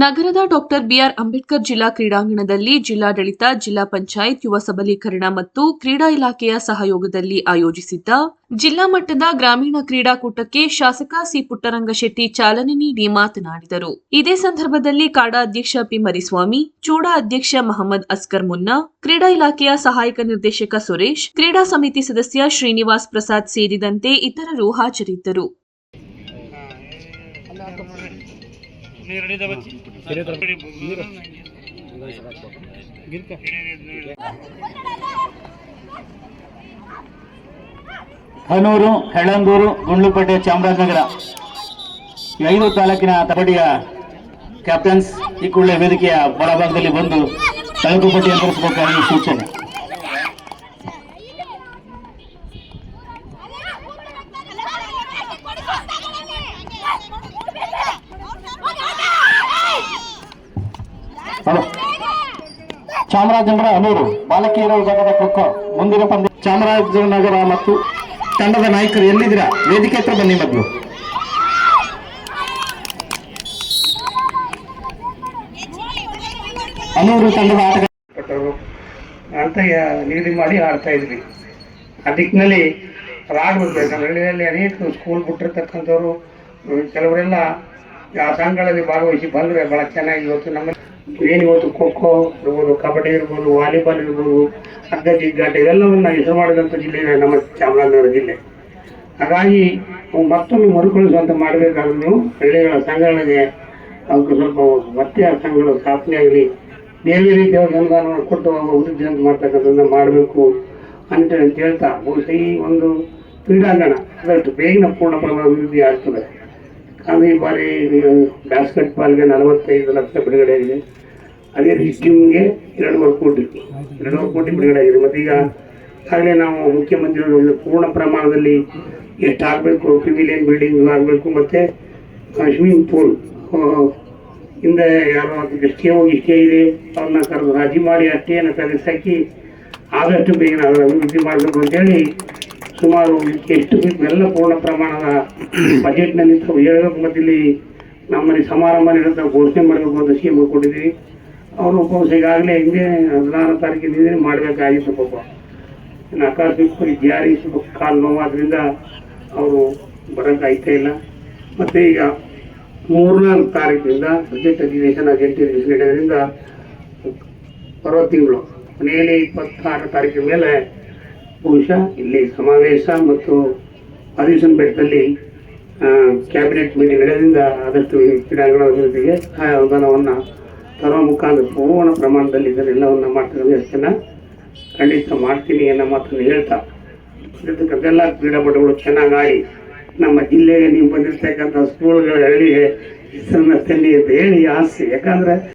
ನಗರದ doctor B R Ambedkar ಜಿಲ್ಲಾ ಕ್ರೀಡಾಂಗಣದಲ್ಲಿ ಜಿಲ್ಲಾಡಳಿತ, ಜಿಲ್ಲಾ ಪಂಚಾಯತ್, ಯುವ ಸಬಲೀಕರಣ ಮತ್ತು ಕ್ರೀಡಾ ಇಲಾಖೆಯ ಸಹಯೋಗದಲ್ಲಿ ಆಯೋಜಿಸಿದ್ದ ಜಿಲ್ಲಾ ಮಟ್ಟದ ಗ್ರಾಮೀಣ ಕ್ರೀಡಾಕೂಟಕ್ಕೆ ಶಾಸಕ ಸಿ ಪುಟ್ಟರಂಗಶೆಟ್ಟಿ ಚಾಲನೆ ನೀಡಿ ಮಾತನಾಡಿದರು. ಇದೇ ಸಂದರ್ಭದಲ್ಲಿ ಕಾಡಾ ಅಧ್ಯಕ್ಷ ಪಿ ಮರಿಸ್ವಾಮಿ, ಚೂಡಾ ಅಧ್ಯಕ್ಷ ಮಹಮ್ಮದ್ ಅಸ್ಕರ್ ಮುನ್ನಾ ಕ್ರೀಡಾ ಇಲಾಖೆಯ ಸಹಾಯಕ ನಿರ್ದೇಶಕ ಸುರೇಶ್, ಕ್ರೀಡಾ ಸಮಿತಿ ಸದಸ್ಯ ಶ್ರೀನಿವಾಸ್ ಪ್ರಸಾದ್ ಸೇರಿದಂತೆ ಇತರರು ಹಾಜರಿದ್ದರು. ಹನೂರು ಹೆಳಂದೂರು ಗುಂಡ್ಲುಪೇಟೆ ಚಾಮರಾಜನಗರ. ಈ ಐದು ತಾಲೂಕಿನ ಕಬಡ್ಡಿಯ ಕ್ಯಾಪ್ಟನ್ಸ್ ಈ ಕೂಡಲೇ ವೇದಿಕೆಯ ಬಡಭಾಗದಲ್ಲಿ ಬಂದು ತಳಕುಪಟ್ಟಿ ಎದುರಿಸಬೇಕಾಗಿ ಸೂಚನೆ. ಚಾಮರಾಜನಗರ ಅನೂರು ಬಾಲಕಿಯರ ವಿಭಾಗದ ಖೋಖೋ ಮುಂದಿನ ಪಂದ್ಯ ಚಾಮರಾಜನಗರ ಮತ್ತು ತಂಡದ ನಾಯಕರು ಎಲ್ಲಿದ್ದೀರಾ? ವೇದಿಕೆ ಹತ್ರ ಬನ್ನಿ ಮೊದಲು. ಅನೂರು ತಂಡದ ಆಟಗಾರ. ಪಟ್ಟರು ಅಂತ ನಿಗದಿ ಮಾಡಿ ಆಡ್ತಾ ಇದ್ವಿ. ಆ ದಿಕ್ಕಿನಲ್ಲಿ ನಮ್ಮ ಹಳ್ಳಿಯಲ್ಲಿ ಅನೇಕ ಸ್ಕೂಲ್ ಬಿಟ್ಟಿರ್ತಕ್ಕಂಥವ್ರು, ಕೆಲವರೆಲ್ಲ ಆ ಸಂಘಗಳಲ್ಲಿ ಭಾಗವಹಿಸಿ ಬಂದರೆ ಭಾಳ ಚೆನ್ನಾಗಿ ಇವತ್ತು ನಮ್ಮ ಏನು ಇವತ್ತು ಖೋ ಖೋ ಇರ್ಬೋದು, ಕಬಡ್ಡಿ ಇರ್ಬೋದು, ವಾಲಿಬಾಲ್ ಇರ್ಬೋದು, ಹಗ್ಗ ಜಿಗ್ಗಾಟ ಇವೆಲ್ಲವನ್ನ ಹೆಸರು ಮಾಡಿದಂಥ ಜಿಲ್ಲೆ ನಮ್ಮ ಚಾಮರಾಜನಗರ ಜಿಲ್ಲೆ. ಹಾಗಾಗಿ ಮತ್ತೊಮ್ಮೆ ಮರುಕಳಿಸುವಂತೆ ಮಾಡಬೇಕಾದ್ರೆ ನೀವು ಹಳ್ಳಿಗಳ ಸಂಘಗಳಿಗೆ ಅವಕ್ಕೆ ಸ್ವಲ್ಪ ಮತ್ತೆ ಆ ಸಂಘಗಳು ಸ್ಥಾಪನೆ ಆಗಲಿ, ಬೇರೆ ರೀತಿಯ ಅನುದಾನವನ್ನು ಕೊಟ್ಟು ಅವಾಗ ಅಂತ ಮಾಡ್ತಕ್ಕಂಥದ್ದನ್ನ ಮಾಡಬೇಕು ಅಂತ ಹೇಳ್ತಾ ಬಹುಶಃ ಈ ಒಂದು ಕ್ರೀಡಾಂಗಣ ಅದಷ್ಟು ಬೇಗನೆ ಪೂರ್ಣ ಪ್ರಮಾಣ ಅಭಿವೃದ್ಧಿ ಆಗ್ತದೆ. ಈ ಬಾರಿ ಬ್ಯಾಸ್ಕೆಟ್ ಬಾಲ್ಗೆ ನಲವತ್ತೈದು ಲಕ್ಷ ಬಿಡುಗಡೆ ಆಗಿದೆ ಅದೇ ಜಿಮ್ಗೆ ಎರಡೂವರೆ ಕೋಟಿ ಎರಡೂವರೆ ಕೋಟಿ ಬಿಡುಗಡೆ ಆಗಿದೆ. ಮತ್ತು ಈಗ ಆಗಲೇ ನಾವು ಮುಖ್ಯಮಂತ್ರಿಗಳು ಪೂರ್ಣ ಪ್ರಮಾಣದಲ್ಲಿ ಎಷ್ಟು ಆಗಬೇಕು ಪಿವಿಲಿಯನ್ ಬಿಲ್ಡಿಂಗ್ ಆಗಬೇಕು, ಮತ್ತು ಸ್ವಿಮ್ಮಿಂಗ್ ಪೂಲ್ ಹಿಂದೆ ಯಾರೋ ಸ್ಟೇ ಹೋಗಿ ಸ್ಟೇ ಇದೆ ಅವ್ರನ್ನ ಕರೆದು ರಾಜಿ ಮಾಡಿ ಆ ಸ್ಟೇನ ಆದಷ್ಟು ಬೇಗ ಅಭಿವೃದ್ಧಿ ಮಾಡಬೇಕು ಅಂತೇಳಿ ಸುಮಾರು ಎಷ್ಟು ಎಲ್ಲ ಪೂರ್ಣ ಪ್ರಮಾಣದ ಬಜೆಟ್ನಲ್ಲಿ ಹೇಳಬೇಕು. ಮತ್ತು ಇಲ್ಲಿ ನಮ್ಮಲ್ಲಿ ಸಮಾರಂಭ ನಡೆದ ಘೋಷಣೆ ಮಾಡಬೇಕು ಅಂತ ಸಿ ಎಂ ಕೊಟ್ಟಿದ್ದೀವಿ. ಅವರು ಉಪವಾಸ ಈಗಾಗಲೇ ಹಿಂದೆ ಹದಿನಾರು ತಾರೀಕಿನಿಂದ ಮಾಡಬೇಕಾಗಿತ್ತು ಪಾಪ. ಇನ್ನು ಆಕಸ್ಮಿಕವಾಗಿ ಜಾರಿ ಸ್ವಲ್ಪ ಕಾಲು ನೋವಾದ್ರಿಂದ ಅವರು ಬರೋಕೆ ಆಯ್ತಾ ಇಲ್ಲ. ಮತ್ತು ಈಗ ಮೂರನೇ ತಾರೀಕಿನಿಂದ ಬಜೆಟ್ ಅಧಿವೇಶನ ಜಂಟಿ ಅಧಿವೇಶನ ನಡೆಯೋದ್ರಿಂದ ಬರೋ ತಿಂಗಳು ಕೊನೆಯಲ್ಲಿ ಇಪ್ಪತ್ತಾರು ತಾರೀಕಿನ ಮೇಲೆ ಬಹುಶಃ ಇಲ್ಲಿ ಸಮಾವೇಶ ಮತ್ತು ಅಧಿವೇಶನ ಬೆಟ್ಟದಲ್ಲಿ ಕ್ಯಾಬಿನೆಟ್ ಮೀಟಿಂಗ್ ನಡೆಯೋದ್ರಿಂದ ಆದಷ್ಟು ಕ್ರೀಡಾಂಗಣ ಅಭಿವೃದ್ಧಿಗೆ ಸಹಾಯ ಅನುದಾನವನ್ನು ತರುವ ಮುಖಾಂತರ ಪೂರ್ಣ ಪ್ರಮಾಣದಲ್ಲಿ ಇದನ್ನೆಲ್ಲವನ್ನು ಮಾಡ್ತಕ್ಕಂಥ ವ್ಯವಸ್ಥೆನ ಖಂಡಿತ ಮಾಡ್ತೀನಿ ಅನ್ನೋ ಮಾತನ್ನು ಹೇಳ್ತಾ. ಇರ್ತಕ್ಕಂಥೆಲ್ಲ ಕ್ರೀಡಾಪಟುಗಳು ಚೆನ್ನಾಗಿ ಆಡಿ ನಮ್ಮ ಜಿಲ್ಲೆಗೆ ನೀವು ಬಂದಿರ್ತಕ್ಕಂಥ ಸ್ಕೂಲ್ಗಳ ಹಳ್ಳಿಗೆ ಹೆಸರನ್ನ ತನ್ನಿ ಅಂತ ಹೇಳಿ ಆಸೆ. ಯಾಕಂದ್ರೆ